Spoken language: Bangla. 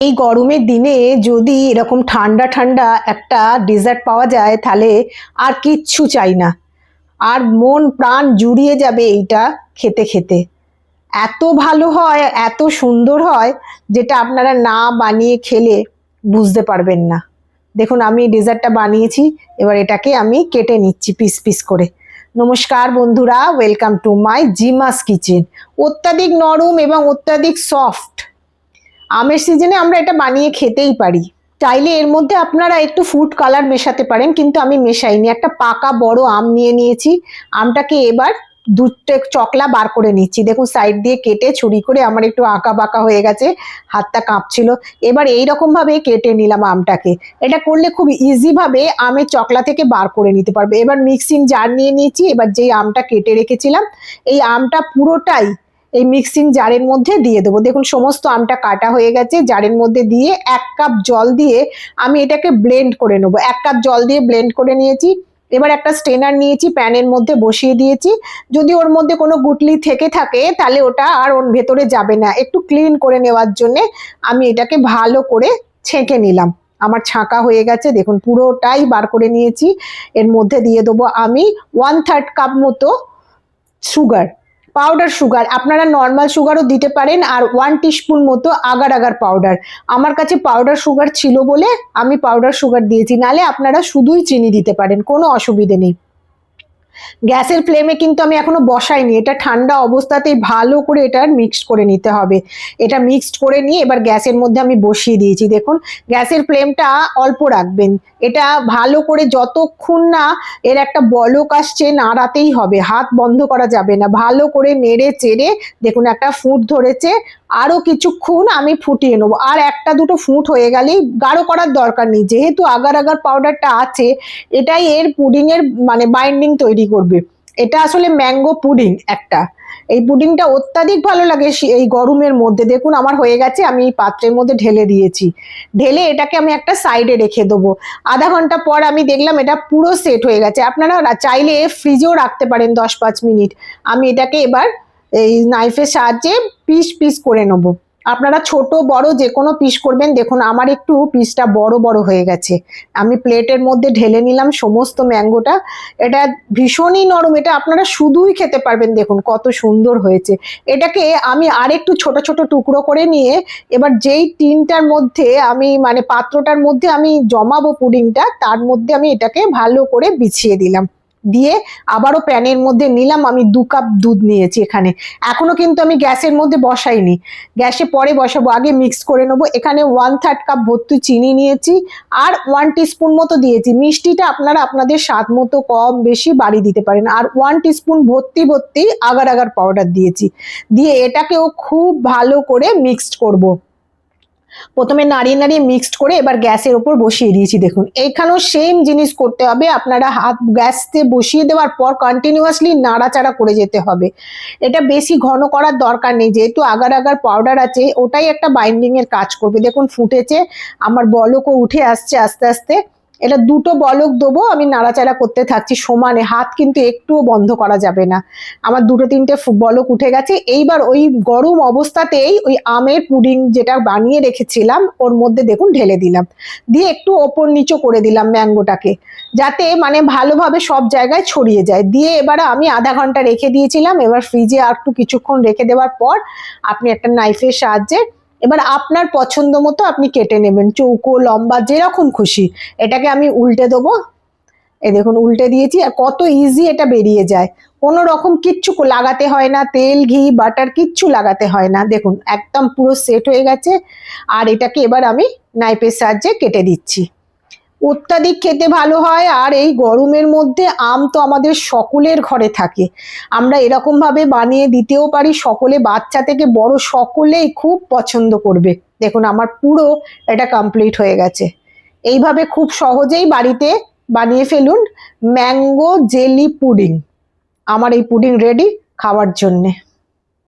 এই গরমের দিনে যদি এরকম ঠান্ডা ঠান্ডা একটা ডেজার্ট পাওয়া যায়, তাহলে আর কিচ্ছু চাই না। আর মন প্রাণ জুড়িয়ে যাবে এইটা খেতে খেতে। এত ভালো হয়, এত সুন্দর হয়, যেটা আপনারা না বানিয়ে খেলে বুঝতে পারবেন না। দেখুন, আমি ডেজার্টটা বানিয়েছি, এবার এটাকে আমি কেটে নিচ্ছি পিস পিস করে। নমস্কার বন্ধুরা ওয়েলকাম টু মাই জিমাস কিচেন অত্যাধিক নরম এবং অত্যাধিক সফট আমের সিজনে আমরা এটা বানিয়ে খেতেই পারি। চাইলে এর মধ্যে আপনারা একটু ফুড কালার মেশাতে পারেন, কিন্তু আমি মেশাইনি। একটা পাকা বড় আম নিয়ে নিয়েছি। আমটাকে এবার দুধটা চকলা বার করে নিচ্ছি। দেখুন সাইড দিয়ে কেটে ছুরি করে আমার একটু আঁকা বাঁকা হয়ে গেছে, হাতটা কাঁপছিল। এবার এই রকম ভাবে কেটে নিলাম আমটাকে। এটা করলে খুব ইজি ভাবে আমের চকলা থেকে বার করে নিতে পারবে। এবার মিক্সিং জার নিয়ে নিয়েছি। এবার যেই আমটা কেটে রেখেছিলাম, এই আমটা পুরোটাই এই মিক্সিং জারের মধ্যে দিয়ে দেবো। দেখুন, সমস্ত আমটা কাটা হয়ে গেছে। জারের মধ্যে দিয়ে এক কাপ জল দিয়ে আমি এটাকে ব্লেন্ড করে নেব। এক কাপ জল দিয়ে ব্লেন্ড করে নিয়েছি। এবার একটা স্টেনার নিয়েছি প্যানের মধ্যে বসিয়ে দিয়েছি। যদি ওর মধ্যে কোনো গুটলি থেকে থাকে, তাহলে ওটা আর ওর ভেতরে যাবে না। একটু ক্লিন করে নেওয়ার জন্যে আমি এটাকে ভালো করে ছেঁকে নিলাম। আমার ছাঁকা হয়ে গেছে। দেখুন, পুরোটাই বার করে নিয়েছি। এর মধ্যে দিয়ে দেবো আমি ওয়ান থার্ড কাপ মতো সুগার পাউডার সুগার আপনারা নর্মাল সুগারও দিতে পারেন আর ওয়ান টিস্পুন মতো আগার আগার পাউডার আমার কাছে পাউডার সুগার ছিল বলে আমি পাউডার সুগার দিয়েছি, নালে আপনারা শুধুই চিনি দিতে পারেন, কোনো অসুবিধে নেই। গ্যাসের ফ্লেমে কিন্তু আমি এখনও বসাইনি। এটা ঠান্ডা অবস্থাতেই ভালো করে এটা মিক্সড করে নিতে হবে। এটা মিক্সড করে নিয়ে এবার গ্যাসের মধ্যে আমি বসিয়ে দিয়েছি। দেখুন, গ্যাসের ফ্লেমটা অল্প রাখবেন। এটা ভালো করে যতক্ষণ না এর একটা বলক আসছে, নাড়াতেই হবে। হাত বন্ধ করা যাবে না। ভালো করে নেড়ে চেড়ে দেখুন একটা ফুট ধরেছে। আরও কিছুক্ষণ আমি ফুটিয়ে নেব। আর একটা দুটো ফুট হয়ে গেলেই গাঢ় করার দরকার নেই। যেহেতু আগার আগার পাউডারটা আছে, এটাই এর পুডিংয়ের মানে বাইন্ডিং তৈরি করবে। এটা আসলে ম্যাঙ্গো পুডিং একটা। এই পুডিংটা অত্যাধিক ভালো লাগে এই গরমের মধ্যে। দেখুন, আমার হয়ে গেছে, আমি এই পাত্রের মধ্যে ঢেলে দিয়েছি। ঢেলে এটাকে আমি একটা সাইডে রেখে দেবো। আধা ঘণ্টা পর আমি দেখলাম, এটা পুরো সেট হয়ে গেছে। আপনারা চাইলে ফ্রিজেও রাখতে পারেন দশ পাঁচ মিনিট। আমি এটাকে এবার এই নাইফের সাহায্যে পিস পিস করে নেব। আপনারা ছোট, বড় যে কোনো পিস করবেন। দেখুন, আমার একটু পিসটা বড় বড় হয়ে গেছে। আমি প্লেটের মধ্যে ঢেলে নিলাম সমস্ত ম্যাঙ্গোটা। এটা ভীষণই নরম, এটা আপনারা শুধুই খেতে পারবেন। দেখুন, কত সুন্দর হয়েছে। এটাকে আমি আরেকটু ছোট ছোট টুকরো করে নিয়ে এবার যেই টিনটার মধ্যে আমি মানে পাত্রটার মধ্যে আমি জমাবো পুডিংটা, তার মধ্যে আমি এটাকে ভালো করে বিছিয়ে দিলাম। দিয়ে আবারও প্যানের মধ্যে নিলাম, আমি দু কাপ দুধ নিয়েছি এখানে। এখনও কিন্তু আমি গ্যাসের মধ্যে বসাইনি। গ্যাসে পরে বসাবো, আগে মিক্স করে নেব। এখানে ওয়ান থার্ড কাপ ভর্তি চিনি নিয়েছি আর ওয়ান টিস্পুন মতো দিয়েছি। মিষ্টিটা আপনারা আপনাদের স্বাদ মতো কম বেশি বাড়ি দিতে পারেন। আর ওয়ান টিস্পুন ভর্তি ভর্তি আগার আগার পাউডার দিয়েছি। দিয়ে এটাকেও খুব ভালো করে মিক্সড করব। প্রথমে নাড়িয়ে নাড়িয়ে মিক্সড করে এবার গ্যাসের ওপর বসিয়ে দিয়েছি, দেখুন। এখানেও সেম জিনিস করতে হবে, আপনারা হাত গ্যাসতে বসিয়ে দেওয়ার পর কন্টিনিউয়াসলি নাড়াচাড়া করে যেতে হবে। এটা বেশি ঘন করার দরকার নেই, যেহেতু আগার আগার পাউডার আছে, ওটাই একটা বাইন্ডিংয়ের কাজ করবে। দেখুন, ফুটেছে, আমার বলকও উঠে আসছে আস্তে আস্তে। এটা দুটো বলক দেবো, আমি নাড়াচাড়া করতে থাকছি সমানে, হাত কিন্তু একটুও বন্ধ করা যাবে না। আমার দুটো তিনটে বলক উঠে গেছে, এইবার ওই গরম অবস্থাতেই ওই আমের পুডিং যেটা বানিয়ে রেখেছিলাম, ওর মধ্যে দেখুন ঢেলে দিলাম। দিয়ে একটু ওপর নিচু করে দিলাম ম্যাঙ্গোটাকে, যাতে মানে ভালোভাবে সব জায়গায় ছড়িয়ে যায়। দিয়ে এবার আমি আধা ঘণ্টা রেখে দিয়েছিলাম, এবার ফ্রিজে আর একটু কিছুক্ষণ রেখে দেওয়ার পর আপনি একটা নাইফের সাহায্যে এবার আপনার পছন্দ মতো আপনি কেটে নেবেন, চৌকো, লম্বা, যেরকম খুশি। এটাকে আমি উল্টে দেবো। এ দেখুন, উল্টে দিয়েছি, আর কত ইজি এটা বেরিয়ে যায়। কোনো রকম কিচ্ছু লাগাতে হয় না, তেল, ঘি বাটার কিচ্ছু লাগাতে হয় না। দেখুন, একদম পুরো সেট হয়ে গেছে। আর এটাকে এবার আমি নাইপের সাহায্যে কেটে দিচ্ছি। অত্যাধিক খেতে ভালো হয় আর এই গরমের মধ্যে আম তো আমাদের সকলের ঘরে থাকে। আমরা এরকম ভাবে বানিয়ে দিতেও পারি, সকলে বাচ্চা থেকে বড় সকলেই খুব পছন্দ করবে। দেখুন, আমার পুরো এটা কমপ্লিট হয়ে গেছে। এইভাবে খুব সহজেই বাড়িতে বানিয়ে ফেলুন ম্যাঙ্গো জেলি পুডিং। আমার এই পুডিং রেডি খাওয়ার জন্যে।